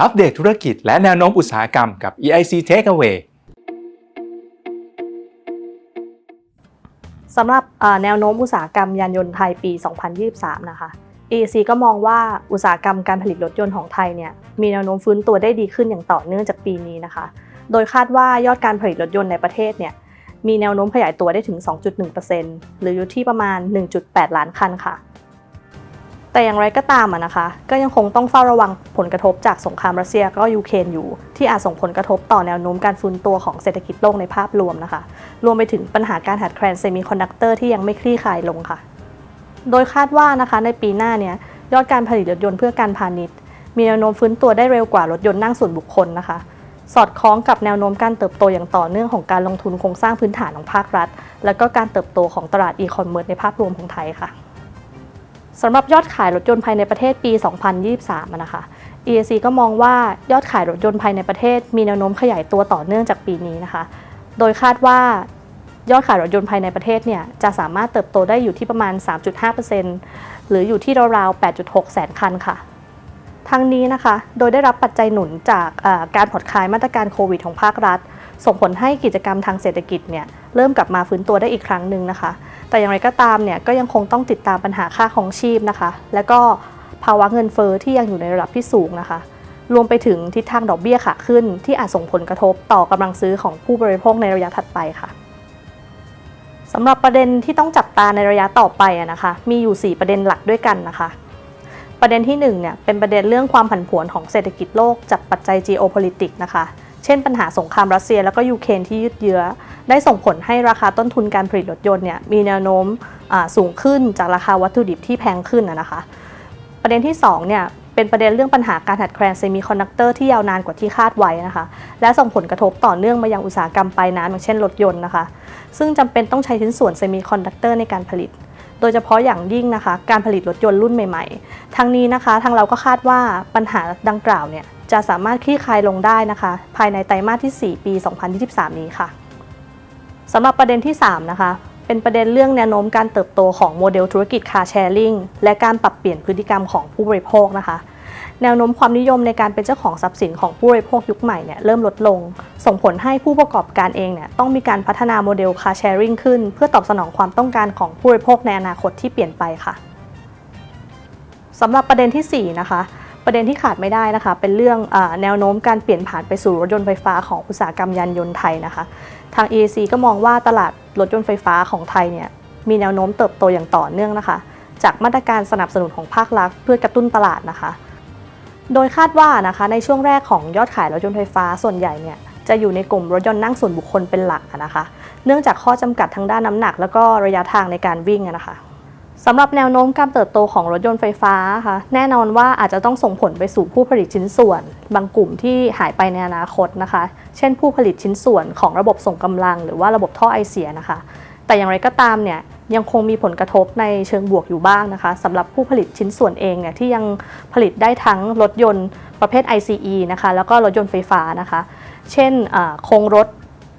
อัปเดตธุรกิจและแนวโน้มอุตสาหกรรมกับ EIC Takeaway สำหรับแนวโน้มอุตสาหกรรมยานยนต์ไทยปี 2023 นะคะ EIC ก็มองว่าอุตสาหกรรมการผลิตรถยนต์ของไทยเนี่ยมีแนวโน้มฟื้นตัวได้ดีขึ้นอย่างต่อเนื่องจากปีนี้นะคะ โดยคาดว่ายอดการผลิตรถยนต์ในประเทศเนี่ยมีแนวโน้มขยายตัวได้ถึง 2.1%หรืออยู่ที่ประมาณ 1.8 ล้านคันค่ะ แต่อย่างไรก็ตามอะนะคะ ก็ยังคงต้องเฝ้าระวังผลกระทบจากสงครามรัสเซียก็ยูเครนอยู่ ที่อาจส่งผลกระทบต่อแนวโน้มการฟื้นตัวของเศรษฐกิจโลกในภาพรวมนะคะ รวมไปถึงปัญหาการขาดแคลนเซมิคอนดักเตอร์ที่ยังไม่คลี่คลายลงค่ะ โดยคาดว่านะคะในปีหน้าเนี่ยยอดการผลิตรถยนต์เพื่อการพาณิชย์ มีแนวโน้มฟื้นตัวได้เร็วกว่ารถยนต์นั่งส่วนบุคคลนะคะ สอดคล้องกับแนวโน้มการเติบโตอย่างต่อเนื่องของการลงทุนโครงสร้างพื้นฐานของภาครัฐ และก็การเติบโตของตลาดอีคอมเมิร์ซในภาพรวมของไทยค่ะ สำหรับยอดขายรถยนต์ภายในประเทศปี 2023 นะคะ EAC ก็มองว่ายอดขายรถยนต์ภายในประเทศ มีแนวโน้มขยายตัวต่อเนื่องจากปีนี้นะคะ โดยคาดว่ายอดขายรถยนต์ภายในประเทศเนี่ยจะสามารถเติบโตได้อยู่ที่ประมาณ 3.5%หรืออยู่ที่ราวๆ 8.6 แสนคันค่ะทั้งนี้นะคะ โดยได้รับปัจจัยหนุนจากการผ่อนคลายมาตรการโควิดของภาครัฐ ส่งผลให้กิจกรรมทางเศรษฐกิจเนี่ยเริ่มกลับมาฟื้นตัวได้อีกครั้งหนึ่งนะคะ แต่อย่างไรก็ตามเนี่ยก็ยังคงต้องติดตามปัญหาค่าของชีพนะคะ และก็ภาวะเงินเฟอ้อที่ยังอยู่ในระดับที่สูงนะคะ รวมไปถึงทิศทางดอกเบี้ยขาขึ้น ที่อาจส่งผลกระทบต่อกำลังซื้อของผู้บริโภคในระยะถัดไปค่ะสำหรับประเด็นที่ต้องจับตาในระยะต่อไปนะคะ มีอยู่ 4 ประเด็นหลักด้วยกันนะคะประเด็นที่1เนี่ยเป็นประเด็นเรื่องความผันผวนของเศรษฐกิจโลกจากปัจจัย geopolitics นะคะ เช่นปัญหาสงครามรัสเซีย แล้วก็ยูเครนที่ยืดเยื้อ ได้ส่งผลให้ราคาต้นทุนการผลิตรถยนต์เนี่ยมีแนวโน้มสูงขึ้นจากราคาวัตถุดิบที่แพงขึ้นนะคะ ประเด็นที่2เนี่ยเป็นประเด็นเรื่องปัญหาการขาดแคลนเซมิคอนดักเตอร์ที่ยาวนานกว่าที่คาดไว้นะคะ และส่งผลกระทบต่อเนื่องมายังอุตสาหกรรมปลายน้ำอย่างเช่นรถยนต์นะคะ ซึ่งจำเป็นต้องใช้ชิ้นส่วนเซมิคอนดักเตอร์ในการผลิต โดยเฉพาะอย่างยิ่งนะคะ การผลิตรถยนต์รุ่นใหม่ๆทั้งนี้นะคะ ทางเราก็คาดว่าปัญหาดังกล่าวเนี่ย จะสามารถคลี่คลายลงได้นะคะ ภายในไตรมาสที่ 4 ปี 2023 นี้ค่ะสำหรับประเด็นที่ 3 นะคะ เป็นประเด็นเรื่องแนวโน้มการเติบโตของโมเดลธุรกิจ Car Sharing และการปรับเปลี่ยนพฤติกรรมของผู้บริโภคนะคะแนวโน้มความนิยมในการเป็นเจ้าของทรัพย์สินของผู้บริโภคยุคใหม่เนี่ยเริ่มลดลง ส่งผลให้ผู้ประกอบการเองเนี่ยต้องมีการพัฒนาโมเดล Car Sharing ขึ้น เพื่อตอบสนองความต้องการของผู้บริโภคในอนาคตที่เปลี่ยนไปค่ะสำหรับประเด็นทีสี่4 นะคะ ประเด็นที่ขาดไม่ได้นะคะ เป็นเรื่องอแนวโน้มการเปลี่ยนผ่านไปสู่รถยนต์ไฟฟ้าของอุตสาหกรรมยานยนต์ไทยนะคะ ทาง EAC ก็มองว่าตลาดรถยนต์ไฟฟ้าของไทยเนี่ยมีแนวโน้มเติบโตอย่างต่อเนื่องนะคะ จากมาตรการสนับสนุนของภาครัฐเพื่อกระตุ้นตลาดนะคะ โดยคาดว่านะคะในช่วงแรกของยอดขายรถยนต์ไฟฟ้าส่วนใหญ่เนี่ยจะอยู่ในกลุ่มรถยนต์นั่งส่วนบุคคลเป็นหลักนะคะ เนื่องจากข้อจำกัดทางด้านน้ำหนัก แล้วก็ระยะทางในการวิ่งนะคะ สำหรับแนวโน้มการเติบโตของรถยนต์ไฟฟ้าค่ะแน่นอนว่าอาจจะต้องส่งผลไปสู่ผู้ผลิตชิ้นส่วน บางกลุ่มที่หายไปในอนาคตนะคะ เช่นผู้ผลิตชิ้นส่วนของระบบส่งกำลัง หรือว่าระบบท่อไอเสียนะคะ แต่อย่างไรก็ตามเนี่ยยังคงมีผลกระทบในเชิงบวกอยู่บ้างนะคะสำหรับผู้ผลิตชิ้นส่วนเองเนี่ยที่ยังผลิตได้ทั้งรถยนต์ประเภท ICE นะคะแล้วก็รถยนต์ไฟฟ้านะคะ เช่นโครงรถ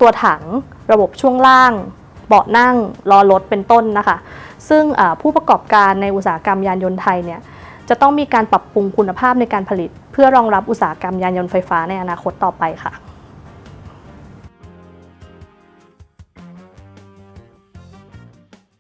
ตัวถัง ระบบช่วงล่าง เบาะนั่งล้อรถเป็นต้นนะคะ ซึ่งผู้ประกอบการในอุตสาหกรรมยานยนต์ไทยเนี่ยจะต้องมีการปรับปรุงคุณภาพในการผลิต เพื่อรองรับอุตสาหกรรมยานยนต์ไฟฟ้าในอนาคตต่อไปค่ะ